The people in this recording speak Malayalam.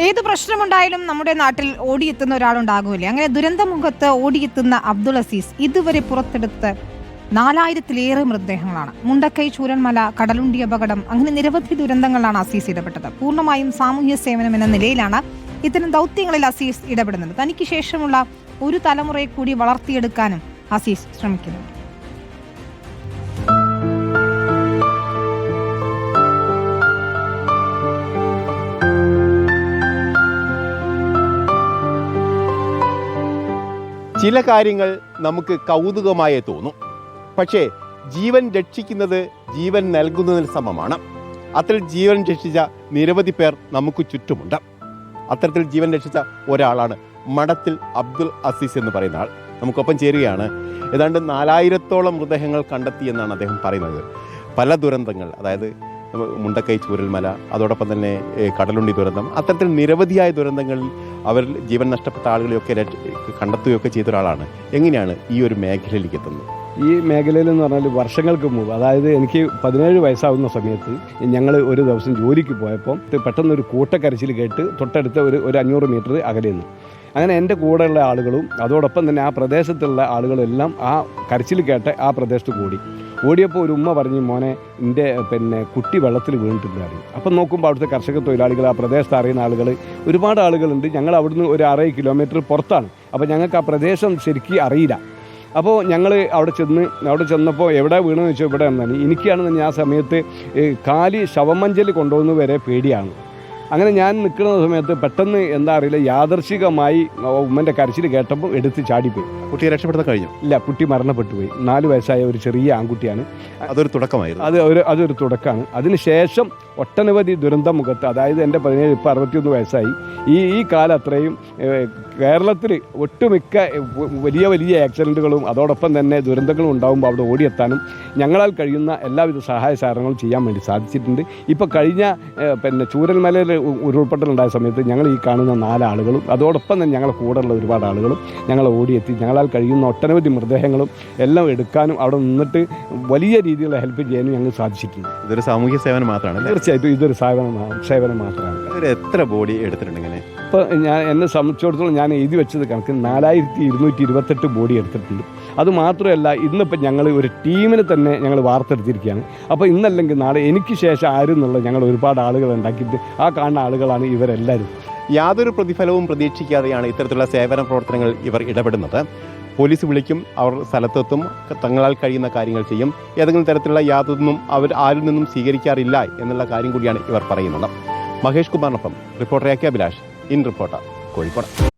ഏത് പ്രശ്നമുണ്ടായാലും നമ്മുടെ നാട്ടിൽ ഓടിയെത്തുന്ന ഒരാളുണ്ടാകുമല്ലേ അങ്ങനെ ദുരന്തമുഖത്ത് ഓടിയെത്തുന്ന അബ്ദുൾ അസീസ് ഇതുവരെ പുറത്തെടുത്ത് നാലായിരത്തിലേറെ മൃതദേഹങ്ങളാണ്. മുണ്ടക്കൈ ചൂരന്മല കടലുണ്ടി അപകടം അങ്ങനെ നിരവധി ദുരന്തങ്ങളാണ് അസീസ് ഇടപെട്ടത്. പൂർണമായും സാമൂഹ്യ സേവനം എന്ന നിലയിലാണ് ഇത്തരം ദൗത്യങ്ങളിൽ അസീസ് ഇടപെടുന്നത്. തനിക്ക് ശേഷമുള്ള ഒരു തലമുറയെ കൂടി വളർത്തിയെടുക്കാനും അസീസ് ശ്രമിക്കുന്നുണ്ട്. ചില കാര്യങ്ങൾ നമുക്ക് കൗതുകമായി തോന്നും. പക്ഷേ ജീവൻ രക്ഷിക്കുന്നത് ജീവൻ നൽകുന്നതിന് സമമാണ്. അത്തരത്തിൽ ജീവൻ രക്ഷിച്ച നിരവധി പേർ നമുക്ക് ചുറ്റുമുണ്ട്. അത്തരത്തിൽ ജീവൻ രക്ഷിച്ച ഒരാളാണ് മഠത്തിൽ അബ്ദുൽ അസീസ് എന്ന് പറയുന്ന ആൾ. നമുക്കൊപ്പം ചേരുകയാണ്. ഏതാണ്ട് നാലായിരത്തോളം മൃതദേഹങ്ങൾ കണ്ടെത്തി എന്നാണ് അദ്ദേഹം പറയുന്നത്. പല ദുരന്തങ്ങൾ അതായത് മുണ്ടക്കൈ ചൂരൽമല അതോടൊപ്പം തന്നെ കടലുണ്ടി ദുരന്തം അത്തരത്തിൽ നിരവധിയായ ദുരന്തങ്ങളിൽ അവർ ജീവൻ നഷ്ടപ്പെട്ട ആളുകളെയൊക്കെ കണ്ടെത്തുകയൊക്കെ ചെയ്ത ഒരാളാണ്. എങ്ങനെയാണ് ഈ ഒരു മേഖലയിലേക്ക് എത്തുന്നത്? ഈ മേഖലയിൽ എന്ന് പറഞ്ഞാൽ വർഷങ്ങൾക്ക് മുമ്പ് അതായത് എനിക്ക് പതിനേഴ് വയസ്സാവുന്ന സമയത്ത് ഞങ്ങൾ ഒരു ദിവസം ജോലിക്ക് പോയപ്പോൾ പെട്ടെന്ന് ഒരു കൂട്ടക്കരച്ചിൽ കേട്ട് തൊട്ടടുത്ത ഒരു ഒരു അഞ്ഞൂറ് മീറ്റർ അകലെ നിന്ന്. അങ്ങനെ എന്റെ കൂടെയുള്ള ആളുകളും അതോടൊപ്പം തന്നെ ആ പ്രദേശത്തുള്ള ആളുകളെല്ലാം ആ കരച്ചിൽ കേട്ട് ആ പ്രദേശത്ത് കൂടി. ഓടിയപ്പോൾ ഒരു ഉമ്മ പറഞ്ഞു മോനെ എന്റെ പിന്നെ കുട്ടി വെള്ളത്തിൽ വീണിട്ടുണ്ടായി അപ്പം നോക്കുമ്പോൾ അവിടുത്തെ കർഷക തൊഴിലാളികൾ ആ പ്രദേശത്ത് അറിയുന്ന ആളുകൾ ഒരുപാട് ആളുകളുണ്ട്. ഞങ്ങൾ അവിടുന്ന് ഒരു അറേ കിലോമീറ്റർ പുറത്താണ്. അപ്പോൾ ഞങ്ങൾക്ക് ആ പ്രദേശം ശരിക്കും അറിയില്ല. അപ്പോൾ ഞങ്ങൾ അവിടെ ചെന്ന് അവിടെ ചെന്നപ്പോൾ എവിടെ വീണെന്ന് വെച്ചാൽ ഇവിടെ എന്നാണ് എനിക്കാണെന്ന് ആ സമയത്ത് കാലി ശവമഞ്ചൽ കൊണ്ടുപോകുന്ന വരെ പേടിയാണ്. അങ്ങനെ ഞാൻ നിൽക്കുന്ന സമയത്ത് പെട്ടെന്ന് എന്താ അറിയില്ല യാദർശികമായി ഉമ്മന്റെ കരച്ചിൽ കേട്ടപ്പോൾ എടുത്ത് ചാടിപ്പോയി. കുട്ടിയെ രക്ഷപ്പെടുത്താൻ കഴിഞ്ഞു? ഇല്ല കുട്ടി മരണപ്പെട്ടു പോയി നാല് വയസ്സായ ഒരു ചെറിയ ആൺകുട്ടിയാണ്. അതൊരു തുടക്കമായിരുന്നു. അത് ഒരു അതൊരു തുടക്കമാണ്. അതിനുശേഷം ഒട്ടനവധി ദുരന്തമുഖത്ത് അതായത് എന്റെ പതിനേഴ് ഇപ്പോൾ അറുപത്തിയൊന്ന് വയസ്സായി. ഈ ഈ കാലം അത്രയും കേരളത്തിൽ ഒട്ടുമിക്ക വലിയ വലിയ ആക്സിഡന്റുകളും അതോടൊപ്പം തന്നെ ദുരന്തങ്ങളും ഉണ്ടാകുമ്പോൾ അവിടെ ഓടിയെത്താനും ഞങ്ങളാൽ കഴിയുന്ന എല്ലാവിധ സഹായ സഹകരണങ്ങളും ചെയ്യാൻ വേണ്ടി സാധിച്ചിട്ടുണ്ട്. ഇപ്പോൾ കഴിഞ്ഞ പിന്നെ ചൂരൽമലയിൽ ഉരുൾപൊട്ടലുണ്ടായ സമയത്ത് ഞങ്ങൾ ഈ കാണുന്ന നാലാളുകളും അതോടൊപ്പം തന്നെ ഞങ്ങളുടെ കൂടെയുള്ള ഒരുപാട് ആളുകളും ഞങ്ങൾ ഓടിയെത്തി. ഞങ്ങളാൽ കഴിയുന്ന ഒട്ടനവധി മൃതദേഹങ്ങളും എല്ലാം എടുക്കാനും അവിടെ നിന്നിട്ട് വലിയ രീതിയിലുള്ള ഹെൽപ്പ് ചെയ്യാനും ഞങ്ങൾ സാധിച്ചിട്ടുണ്ട് ഇതൊരു സാമൂഹ്യ സേവനം മാത്രമാണ് തീർച്ചയായിട്ടും ഇതൊരു സേവനം സേവനം മാത്രമാണ്. എത്ര ബോഡി എടുത്തിട്ടുണ്ട് ഇങ്ങനെ? ഇപ്പോൾ ഞാൻ എന്നെ സംബന്ധിച്ചിടത്തോളം ഞാൻ എഴുതി വെച്ചത് കണക്ക് നാലായിരത്തി ഇരുന്നൂറ്റി ഇരുപത്തെട്ട് ബോഡി എടുത്തിട്ടുണ്ട്. അത് മാത്രമല്ല ഇന്നിപ്പോൾ ഞങ്ങൾ ഒരു ടീമിന് തന്നെ ഞങ്ങൾ വാർത്തെടുത്തിരിക്കുകയാണ്. അപ്പോൾ ഇന്നല്ലെങ്കിൽ നാളെ എനിക്ക് ശേഷം ആരും എന്നുള്ള ഞങ്ങൾ ഒരുപാട് ആളുകൾ ഉണ്ടാക്കിയിട്ട് ആ കാണുന്ന ആളുകളാണ് ഇവരെല്ലാവരും യാതൊരു പ്രതിഫലവും പ്രതീക്ഷിക്കാതെയാണ് ഇത്തരത്തിലുള്ള സേവന പ്രവർത്തനങ്ങൾ ഇവർ ഇടപെടുന്നത്. പോലീസ് വിളിക്കും അവർ സ്ഥലത്തെത്തും തങ്ങളാൽ കഴിയുന്ന കാര്യങ്ങൾ ചെയ്യും. ഏതെങ്കിലും തരത്തിലുള്ള യാതൊന്നും അവർ ആരിൽ നിന്നും സ്വീകരിക്കാറില്ല എന്നുള്ള കാര്യം കൂടിയാണ് ഇവർ പറയുന്നത്. Mahesh കുമാറിനൊപ്പം reporter A K Abhilash in reporter Kozhikode.